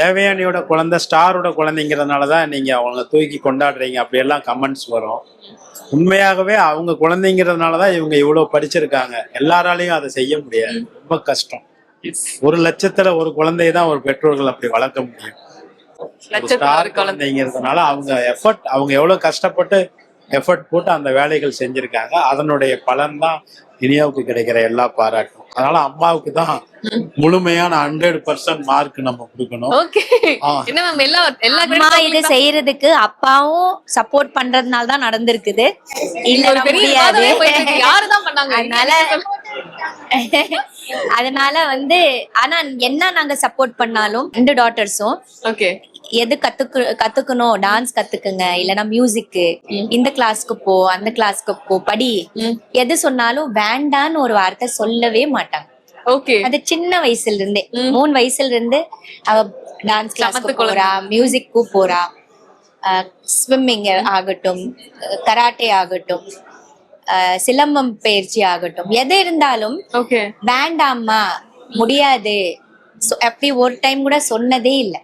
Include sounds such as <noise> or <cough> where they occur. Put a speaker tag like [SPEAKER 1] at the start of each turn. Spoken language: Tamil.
[SPEAKER 1] தேவயானியோட குழந்தை ஸ்டாரோட குழந்தைங்கிறதுனால தான் நீங்க அவங்க தூக்கி கொண்டாடுறீங்க. அப்படியெல்லாம் கமெண்ட்ஸ் வரும். உண்மையாகவே அவங்க குழந்தைங்கிறதுனால தான் இவங்க இவ்வளவு படிச்சிருக்காங்க. எல்லாராலையும் அதை செய்ய முடியாது. ரொம்ப கஷ்டம். ஒரு லட்சத்துல ஒரு குழந்தையை தான் ஒரு பெற்றோர்கள் அப்படி வளர்க்க முடியும். ஸ்டார் குழந்தைங்கிறதுனால அவங்க எஃபர்ட் அவங்க எவ்வளவு கஷ்டப்பட்டு எஃபர்ட் போட்டு அந்த வேலைகள் செஞ்சிருக்காங்க. அதனுடைய பலன் தான் இனியாவுக்கு கிடைக்கிற எல்லா பாராட்டும். அதனால அம்மாவுக்கு தான் முழுமையான ஹண்ட்ரட் பர்சன்ட் மார்க் நம்ம கொடுக்கணும்.
[SPEAKER 2] இது. செய்யறதுக்கு அப்பாவும் சப்போர்ட் பண்றதுனால தான் நடந்திருக்குது.
[SPEAKER 3] ஒரு
[SPEAKER 2] இல்ல முடியாது.
[SPEAKER 3] பண்ணாங்க?
[SPEAKER 2] அதனால <laughs> அதனால வந்து ஆனா என்ன நாங்க சப்போர்ட் பண்ணாலும் ரெண்டு டாட்டர்ஸும்
[SPEAKER 3] ஓகே
[SPEAKER 2] எது கத்துக்கு கத்துக்கணும்? டான்ஸ் கத்துக்குங்க. இல்லனா மியூசிக்கு இந்த கிளாஸ்க்கு போ அந்த கிளாஸ்க்கு போ படி. எது சொன்னாலும் வேண்டான்னு ஒரு வார்த்தை சொல்லவே மாட்டாங்க.
[SPEAKER 3] ஓகே.
[SPEAKER 2] அது சின்ன வயசுல இருந்தே. மூணு வயசுல இருந்து அவ டான்ஸ் கிளாஸ்க்கு. போறா மியூசிக்கு போறா. ஸ்விம்மிங் ஆகட்டும் கராட்டே ஆகட்டும் சிலம்பம் பயிற்சி ஆகட்டும். எது இருந்தாலும்
[SPEAKER 3] ஓகே.
[SPEAKER 2] வேண்டாம்மா முடியாது. அப்படி ஒரு டைம் கூட சொன்னதே இல்லை.